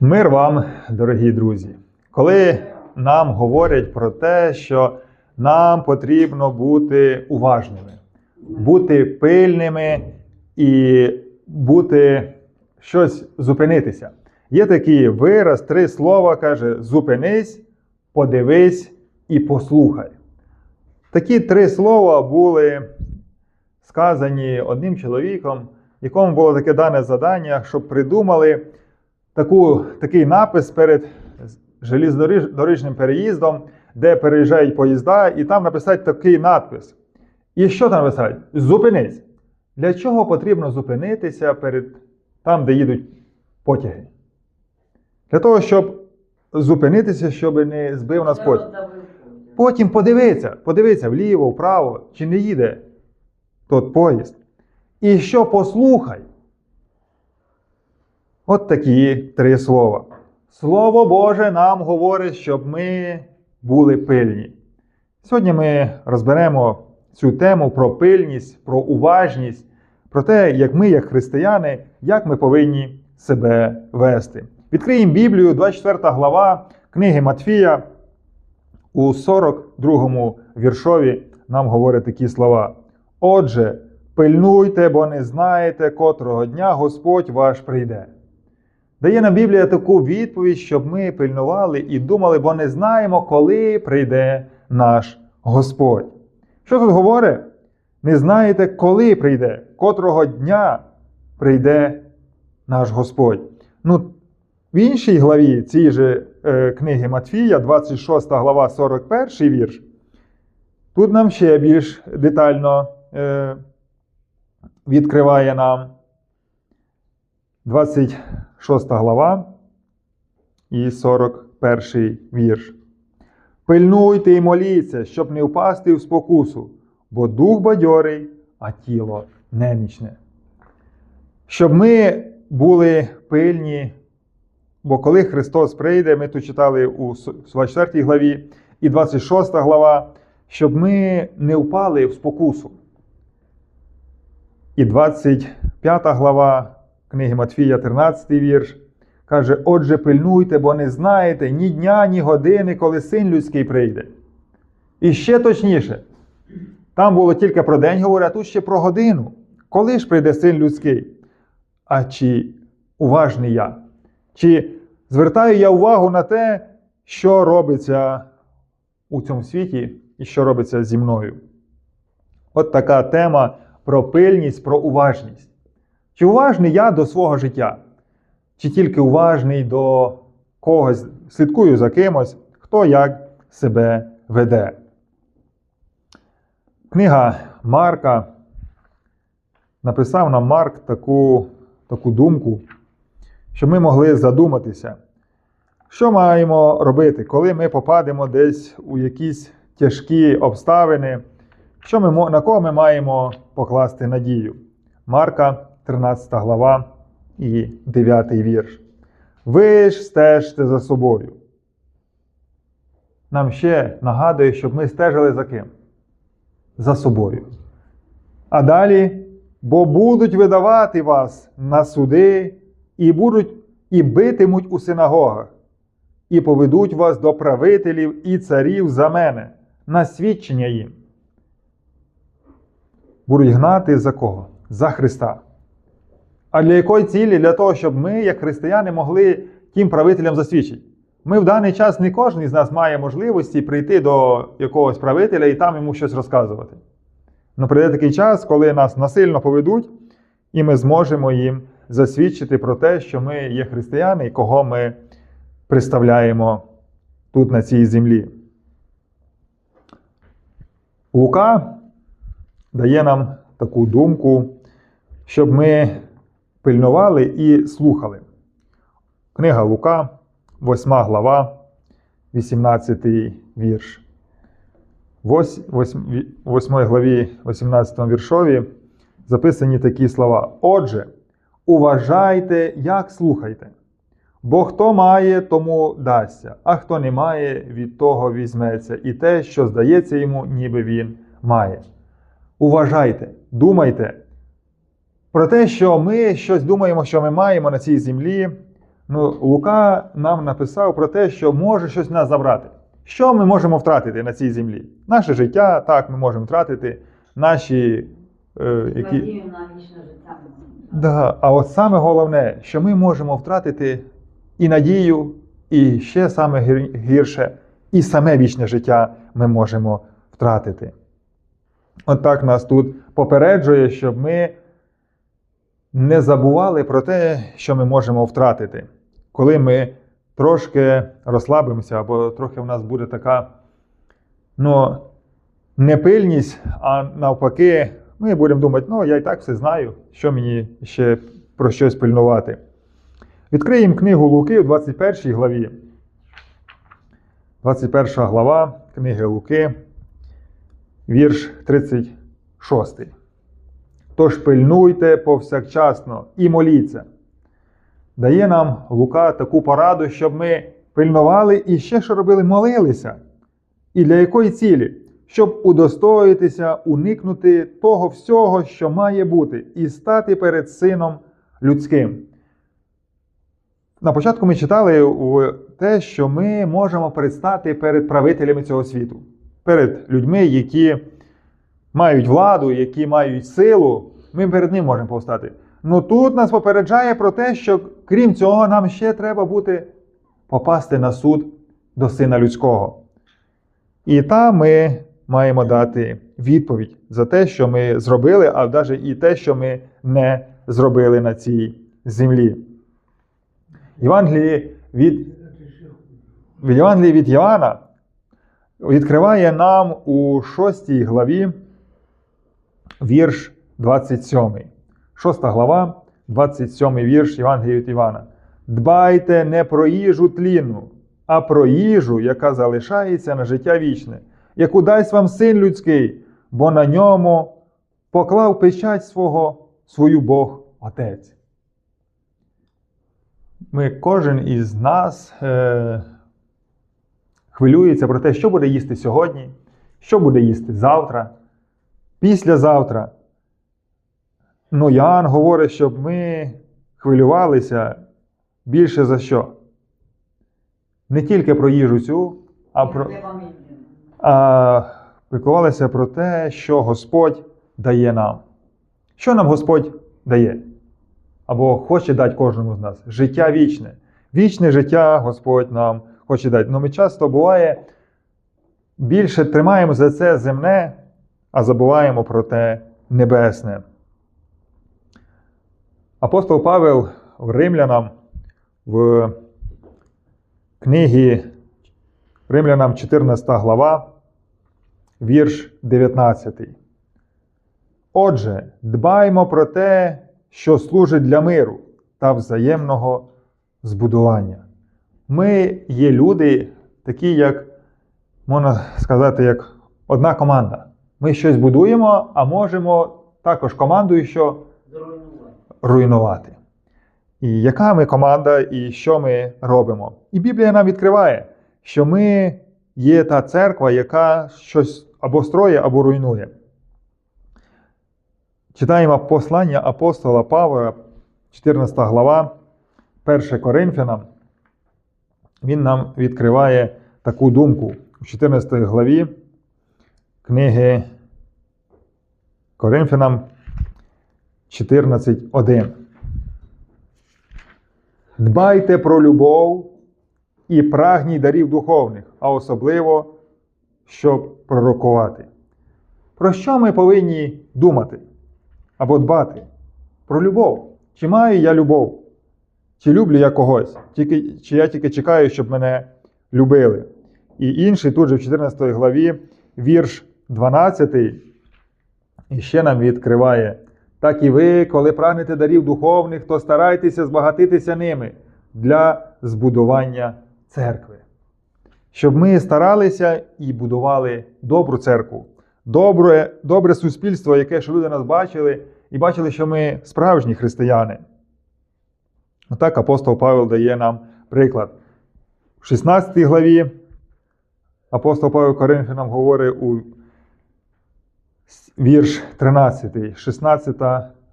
Мир вам, дорогі друзі. Коли нам говорять про те, що нам потрібно бути уважними, бути пильними і бути щось зупинитися. Є такий вираз, три слова каже: зупинись, подивись і послухай. Такі три слова були сказані одним чоловіком, якому було таке дане завдання, щоб придумали таку, такий напис перед железнодорожним переїздом, де переїжджають поїзда, і там написати такий надпис. І що там написати? Зупинись. Для чого потрібно зупинитися перед там, де їдуть потяги? Для того, щоб зупинитися, щоб не збив нас потяг. Потім подивитися, подивитися вліво, вправо, чи не їде тот поїзд. І що послухай. От такі три слова. Слово Боже нам говорить, щоб ми були пильні. Сьогодні ми розберемо цю тему про пильність, про уважність, про те, як ми, як християни, як ми повинні себе вести. Відкриємо Біблію, 24 глава книги Матфія. У 42 віршові нам говорять такі слова. Отже, пильнуйте, бо не знаєте, котрого дня Господь ваш прийде. Дає нам Біблія таку відповідь, щоб ми пильнували і думали, бо не знаємо, коли прийде наш Господь. Що тут говорить? Не знаєте, коли прийде, котрого дня прийде наш Господь. Ну, в іншій главі цієї же е, книги Матфія, 26 глава, 41 вірш, тут нам ще більш детально е, відкриває нам 26 глава і 41 вірш. Пильнуйте і моліться, щоб не впасти в спокусу, бо дух бадьорий, а тіло немічне. Щоб ми були пильні, бо коли Христос прийде, ми тут читали у 24 главі і 26 глава, щоб ми не впали в спокусу. І 25 глава книги Матфія, 13 вірш, каже: Отже, пильнуйте, бо не знаєте ні дня, ні години, коли син людський прийде. І ще точніше, там було тільки про день говорять, а тут ще про годину. Коли ж прийде син людський? А чи уважний я? Чи звертаю я увагу на те, що робиться у цьому світі і що робиться зі мною? От така тема про пильність, про уважність. Чи уважний я до свого життя? Чи тільки уважний до когось, слідкую за кимось, хто як себе веде? Книга Марка написав нам Марк таку, таку думку, щоб ми могли задуматися, що маємо робити, коли ми попадемо десь у якісь тяжкі обставини, що ми, на кого ми маємо покласти надію. Марка 13 глава і 9 вірш. Ви ж стежте за собою. Нам ще нагадує, щоб ми стежили за ким? За собою. А далі, бо будуть видавати вас на суди, і будуть і битимуть у синагогах, і поведуть вас до правителів і царів за мене, на свідчення їм. Будуть гнати за кого? За Христа. А для якої цілі? Для того, щоб ми, як християни, могли тим правителям засвідчити. Ми в даний час не кожен із нас має можливості прийти до якогось правителя і там йому щось розказувати. Ну прийде такий час, коли нас насильно поведуть, і ми зможемо їм засвідчити про те, що ми є християни і кого ми представляємо тут на цій землі. Лука дає нам таку думку, щоб ми пильнували і слухали. Книга Лука, 8 глава, 18 вірш. В 8 главі 18 віршові записані такі слова. Отже, уважайте, як слухайте. Бо хто має, тому дасться, а хто не має, від того візьметься, і те, що здається йому, ніби він має. Уважайте, думайте про те, що ми щось думаємо, що ми маємо на цій землі, Ну, Лука нам написав про те, що може щось нас забрати. Що ми можемо втратити на цій землі? Наше життя, так, ми можемо втратити, наші. Е, які... Надію на вічне життя. Да, а от саме головне, що ми можемо втратити і надію, і ще саме гірше, і саме вічне життя ми можемо втратити. От так нас тут попереджує, щоб ми не забували про те, що ми можемо втратити. Коли ми трошки розслабимося, або трохи в нас буде така ну, непильність, а навпаки, ми будемо думати, ну я і так все знаю, що мені ще про щось пильнувати. Відкриємо книгу Луки в 21 главі. 21 глава книги Луки, вірш 36. Тож пильнуйте повсякчасно і моліться. Дає нам Лука таку пораду, щоб ми пильнували і ще що робили, молилися. І для якої цілі? Щоб удостоїтися, уникнути того всього, що має бути, і стати перед Сином людським. На початку ми читали те, що ми можемо предстати перед правителями цього світу, перед людьми, які мають владу, які мають силу. Ми перед ним можемо повстати. Ну тут нас попереджає про те, що крім цього, нам ще треба бути попасти на суд до Сина Людського. І там ми маємо дати відповідь за те, що ми зробили, а навіть і те, що ми не зробили на цій землі. Євангелії від, в Євангелії від Йоанна відкриває нам у 6 главі вірш 27. 6 глава, 27 вірш Євангелія від Івана. Дбайте не про їжу тлінну, а про їжу, яка залишається на життя вічне, яку дасть вам син людський, бо на ньому поклав печать свого свою Бог Отець. Ми, кожен із нас е, хвилюється про те, що буде їсти сьогодні, що буде їсти завтра, післязавтра. Ну, Ян говорить, щоб ми хвилювалися більше за що? Не тільки про їжу цю, а про, а піклувалися про те, що Господь дає нам. Що нам Господь дає? Або хоче дати кожному з нас? Життя вічне. Вічне життя Господь нам хоче дати. Ну ми часто буває, більше тримаємо за це земне, а забуваємо про те небесне. Апостол Павел в Римлянам в книгі Римлянам 14 глава, вірш 19. Отже, дбаймо про те, що служить для миру та взаємного збудування. Ми є люди, такі, як, можна сказати, як одна команда. Ми щось будуємо, а можемо також командою, що руйнувати. І яка ми команда, і що ми робимо? І Біблія нам відкриває, що ми є та церква, яка щось або строє, або руйнує. Читаємо послання апостола Павла, 14 глава, 1 Коринфянам. Він нам відкриває таку думку у 14 главі книги Коринфянам 14.1. Дбайте про любов і прагніть дарів духовних, а особливо, щоб пророкувати. Про що ми повинні думати або дбати? Про любов. Чи маю я любов? Чи люблю я когось? Тільки, Чи я тільки чекаю, щоб мене любили? І інший тут же в 14 главі, вірш 12, і ще нам відкриває. Так і ви, коли прагнете дарів духовних, то старайтеся збагатитися ними для збудування церкви. Щоб ми старалися і будували добру церкву, добре, добре суспільство, яке ж люди нас бачили, і бачили, що ми справжні християни. Отак апостол Павел дає нам приклад. В 16 главі апостол Павел Коринфянам говорить у вірш 13, 16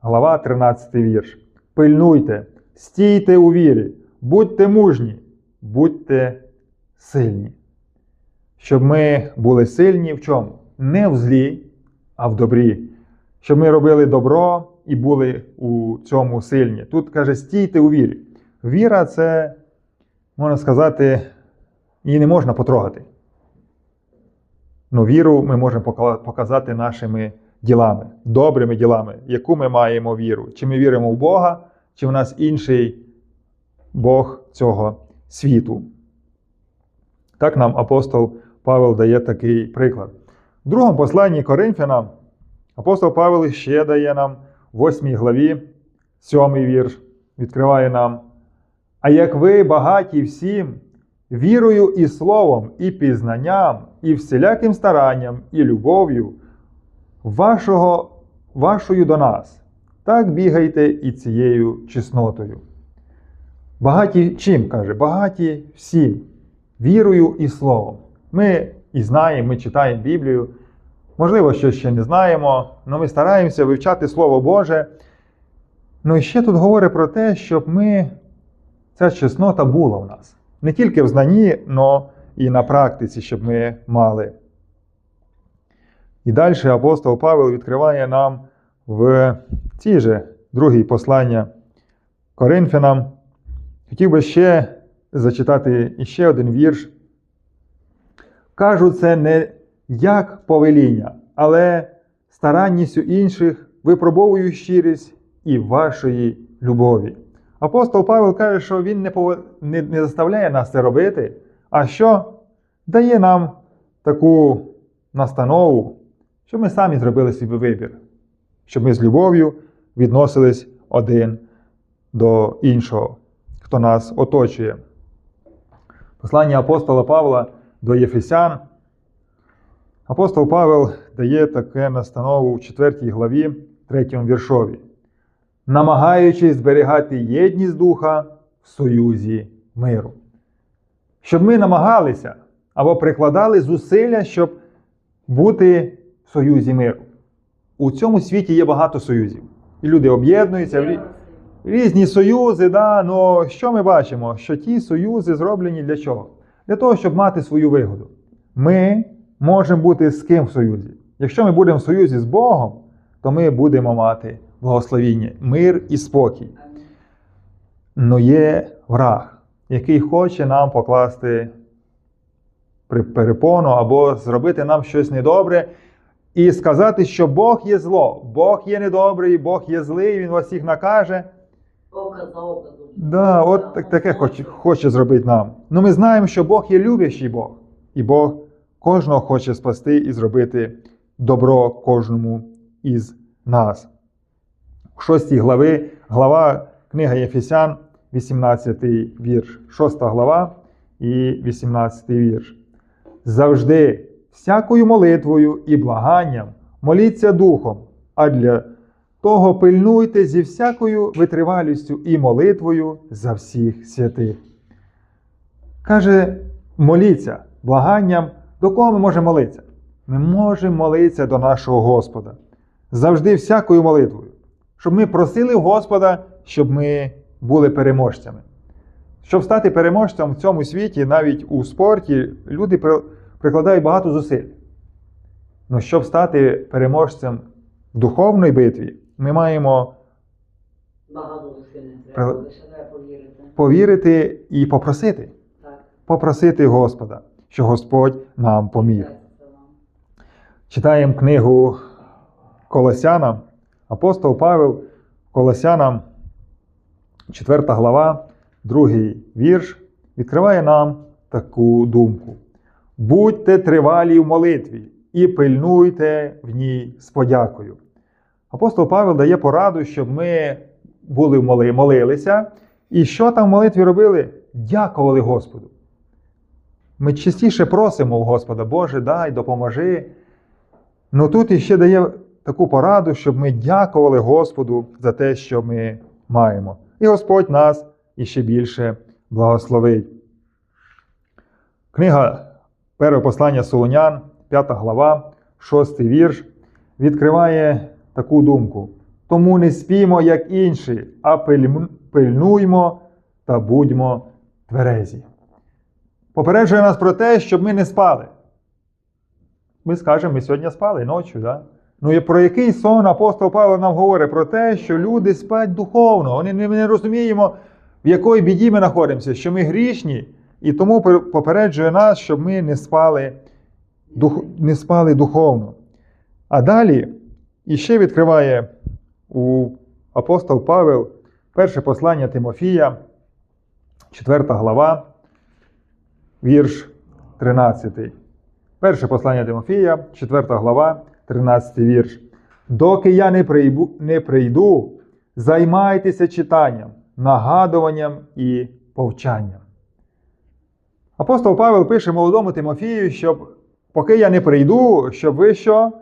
глава, 13 вірш. Пильнуйте, стійте у вірі, будьте мужні, будьте сильні. Щоб ми були сильні в чому? Не в злі, а в добрі. Щоб ми робили добро і були у цьому сильні. Тут каже, стійте у вірі. Віра це, можна сказати, її не можна потрогати. Ну, віру ми можемо показати нашими ділами, добрими ділами, яку ми маємо віру. Чи ми віримо в Бога, чи в нас інший Бог цього світу. Так нам апостол Павел дає такий приклад. В другому посланні Коринфянам апостол Павел ще дає нам в 8 главі, 7 вірш, відкриває нам. А як ви багаті всім, вірою і словом, і пізнанням, і всіляким старанням, і любов'ю вашого, вашою до нас, так бігайте і цією чеснотою. Багаті чим каже? Багаті всім, вірою і словом. Ми і знаємо, ми читаємо Біблію. Можливо, що ще не знаємо, але ми стараємося вивчати Слово Боже. Ну і ще тут говорить про те, щоб ми, ця чеснота була в нас. Не тільки в знанні, але і на практиці, щоб ми мали. І далі апостол Павел відкриває нам в цій же другій послання Коринфянам. Хотів би ще зачитати іще один вірш. Кажу це не як повеління, але старанністю інших випробовую щирість і вашої любові. Апостол Павел каже, що він не, не, не заставляє нас це робити, а що дає нам таку настанову, щоб ми самі зробили свій вибір, щоб ми з любов'ю відносились один до іншого, хто нас оточує. Послання апостола Павла до Єфесян. Апостол Павел дає таке настанову в 4 главі, 3 віршові. Намагаючись зберігати єдність духа в союзі миру. Щоб ми намагалися або прикладали зусилля, щоб бути в союзі миру. У цьому світі є багато союзів. І люди об'єднуються в рі- різні союзи, да, но що ми бачимо? Що ті союзи зроблені для чого? Для того, щоб мати свою вигоду. Ми можемо бути з ким в союзі. Якщо ми будемо в союзі з Богом, то ми будемо мати благословіння, мир і спокій. Но є враг, який хоче нам покласти перепону або зробити нам щось недобре і сказати, що Бог є зло, Бог є недобрий, Бог є злий, Він вас всіх накаже. За. Да, от так, таке хоче, хоче зробити нам. Ну ми знаємо, що Бог є люблячий Бог, і Бог кожного хоче спасти і зробити добро кожному із нас. У 6 глави, глава книга Єфесян, 18 вірш, 6 глава і 18 вірш. Завжди всякою молитвою і благанням моліться духом, а для того пильнуйте зі всякою витривалістю і молитвою за всіх святих. Каже, моліться благанням. До кого ми можемо молитися? Ми можемо молитися до нашого Господа. Завжди всякою молитвою. Щоб ми просили Господа, щоб ми були переможцями. Щоб стати переможцем в цьому світі, навіть у спорті, люди прикладають багато зусиль. Ну, щоб стати переможцем в духовній битві, ми маємо Багато зусиль треба, лише треба повірити. повірити і попросити. Так. Попросити Господа, що Господь нам поміг. Читаємо книгу Колосянам. Апостол Павел Колосянам, 4 глава, 2 вірш, відкриває нам таку думку. Будьте тривалі в молитві і пильнуйте в ній з подякою. Апостол Павел дає пораду, щоб ми були моли, молилися. І що там в молитві робили? Дякували Господу. Ми частіше просимо в Господа, Боже, дай, допоможи. Ну тут іще дає таку пораду, щоб ми дякували Господу за те, що ми маємо. І Господь нас іще більше благословить. Книга Перше послання Солонян, 5 глава, 6 вірш, відкриває таку думку. Тому не спімо, як інші, а пильнуймо та будьмо тверезі. Попереджує нас про те, щоб ми не спали. Ми скажемо, ми сьогодні спали ночі, да? Ну про який сон апостол Павло нам говорить? Про те, що люди спать духовно. Вони ми не розуміємо, в якої біді ми знаходимося, що ми грішні, і тому попереджує нас, щоб ми не спали, дух, не спали духовно. А далі іще відкриває у апостол Павел перше послання Тимофія, 4 глава, вірш 13. Перше послання Тимофія, 4 глава, 13 вірш. Доки я не прийду, не прийду, займайтеся читанням, нагадуванням і повчанням. Апостол Павел пише молодому Тимофію, щоб поки я не прийду, щоб ви що?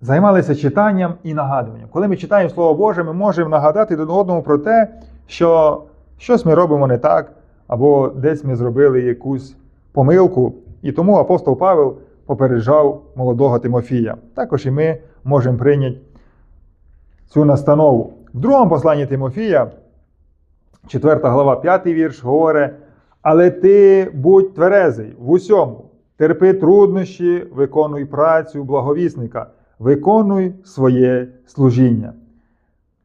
Займалися читанням і нагадуванням. Коли ми читаємо Слово Боже, ми можемо нагадати один одному про те, що щось ми робимо не так, або десь ми зробили якусь помилку. І тому апостол Павел попереджав молодого Тимофія. Також і ми можемо прийняти цю настанову. В другому посланні Тимофія, 4 глава, 5 вірш, говорить: Але ти будь тверезий в усьому, терпи труднощі, виконуй працю благовісника, виконуй своє служіння.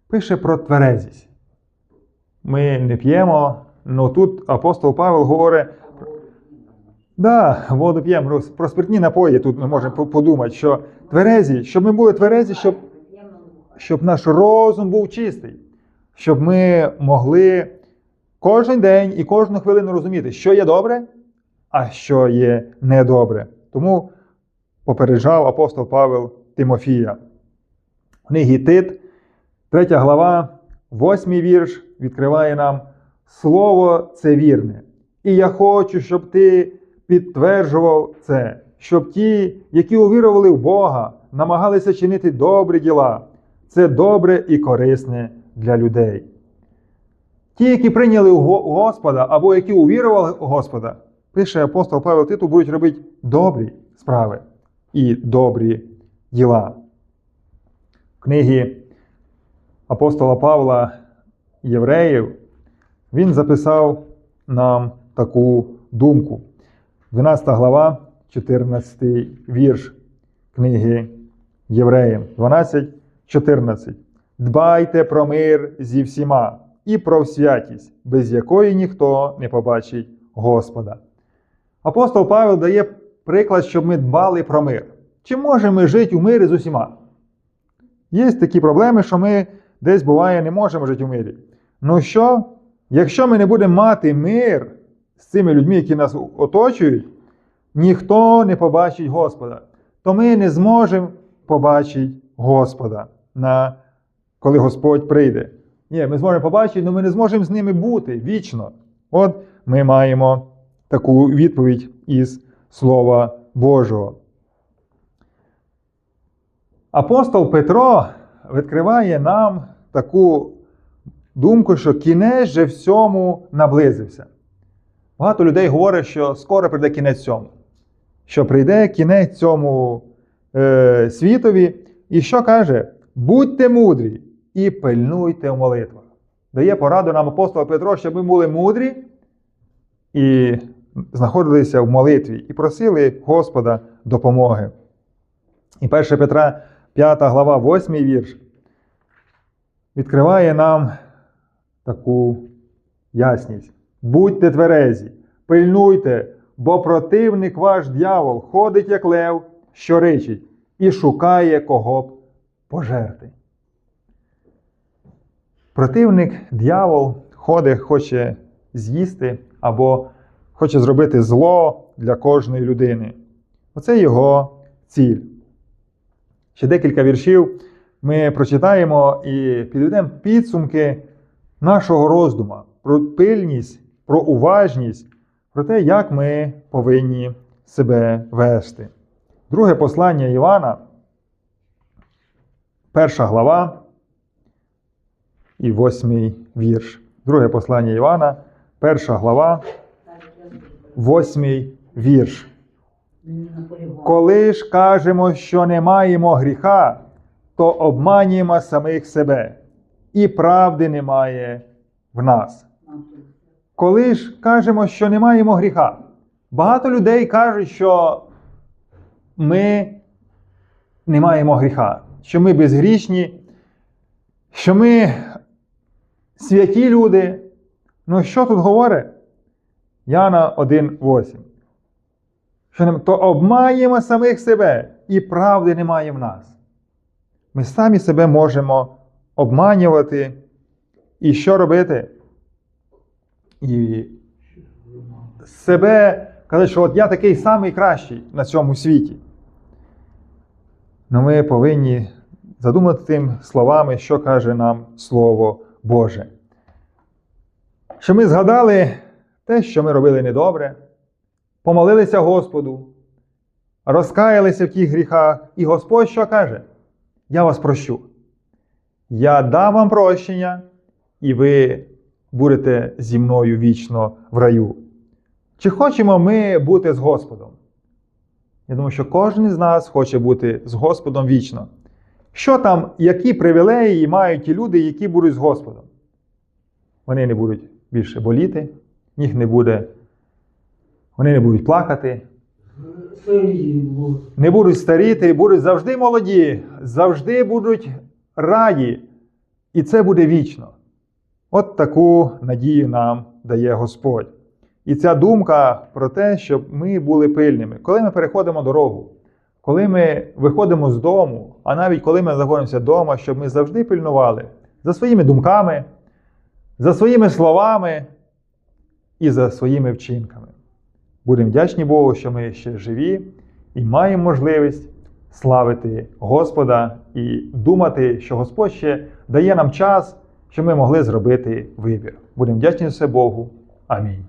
Пише про тверезість. Ми не п'ємо, але тут апостол Павел говорить. Да, воду п'ємо. Про- спиртні напої тут ми можемо подумати, що тверезі, щоб ми були тверезі, щоб, щоб наш розум був чистий, щоб ми могли кожен день і кожну хвилину розуміти, що є добре, а що є недобре. Тому попереджав апостол Павел Тимофія. В книгі Тит, 3 глава, 8 вірш відкриває нам Слово це вірне. І я хочу, щоб ти підтверджував це, щоб ті, які увірували в Бога, намагалися чинити добрі діла. Це добре і корисне для людей. Ті, які прийняли Господа або які увірували у Господа, пише апостол Павел Титу, будуть робити добрі справи і добрі діла. В книгі апостола Павла Євреїв він записав нам таку думку. 12 глава, 14 вірш книги Євреїв. 12, 14. Дбайте про мир зі всіма і про святість, без якої ніхто не побачить Господа. Апостол Павел дає приклад, щоб ми дбали про мир. Чи можемо ми жити у мирі з усіма? Є такі проблеми, що ми десь буває не можемо жити у мирі. Ну що, якщо ми не будемо мати мир з цими людьми, які нас оточують, ніхто не побачить Господа. То ми не зможемо побачити Господа, на, коли Господь прийде. Ні, ми зможемо побачити, але ми не зможемо з ними бути вічно. От ми маємо таку відповідь із Слова Божого. Апостол Петро відкриває нам таку думку, що кінець же всьому наблизився. Багато людей говорять, що скоро прийде кінець цьому. Що прийде кінець цьому е, світові, і що каже? Будьте мудрі і пильнуйте в молитвах. Дає пораду нам апостол Петро, щоб ми були мудрі і знаходилися в молитві, і просили Господа допомоги. І 1 Петра 5 глава, 8 вірш відкриває нам таку ясність. Будьте тверезі, пильнуйте, бо противник ваш дьявол ходить, як лев, що ричить, і шукає кого б пожерти. Противник дьявол ходить, хоче з'їсти або хоче зробити зло для кожної людини. Оце його ціль. Ще декілька віршів ми прочитаємо і підведемо підсумки нашого роздума про пильність, про уважність, про те, як ми повинні себе вести. Друге послання Івана, перша глава і восьмий вірш. Друге послання Івана, перша глава, восьмий вірш. Коли ж кажемо, що не маємо гріха, то обманюємо самих себе, і правди немає в нас. Коли ж кажемо, що не маємо гріха. Багато людей кажуть, що ми не маємо гріха, що ми безгрішні, що ми святі люди. Ну що тут говорить? Яна 1,8. Що то обмаємо самих себе, і правди немає в нас. Ми самі себе можемо обманювати. І що робити? І себе казати, що от я такий самий кращий на цьому світі. Ну ми повинні задумати тим словами, що каже нам Слово Боже. Що ми згадали те, що ми робили недобре, помолилися Господу, розкаялися в тих гріхах, і Господь що каже? Я вас прощу. Я дам вам прощення, і ви будете зі мною вічно в раю. Чи хочемо ми бути з Господом? Я думаю, що кожен із нас хоче бути з Господом вічно. Що там, які привілеї мають ті люди, які будуть з Господом? Вони не будуть більше боліти, їх не буде, вони не будуть плакати, не будуть старіти, будуть завжди молоді, завжди будуть раді, і це буде вічно. От таку надію нам дає Господь. І ця думка про те, щоб ми були пильними. Коли ми переходимо дорогу, коли ми виходимо з дому, а навіть коли ми знаходимося вдома, щоб ми завжди пильнували за своїми думками, за своїми словами і за своїми вчинками. Будемо вдячні Богу, що ми ще живі і маємо можливість славити Господа і думати, що Господь ще дає нам час, щоб ми могли зробити вибір. Будемо вдячні за це Богу. Амінь.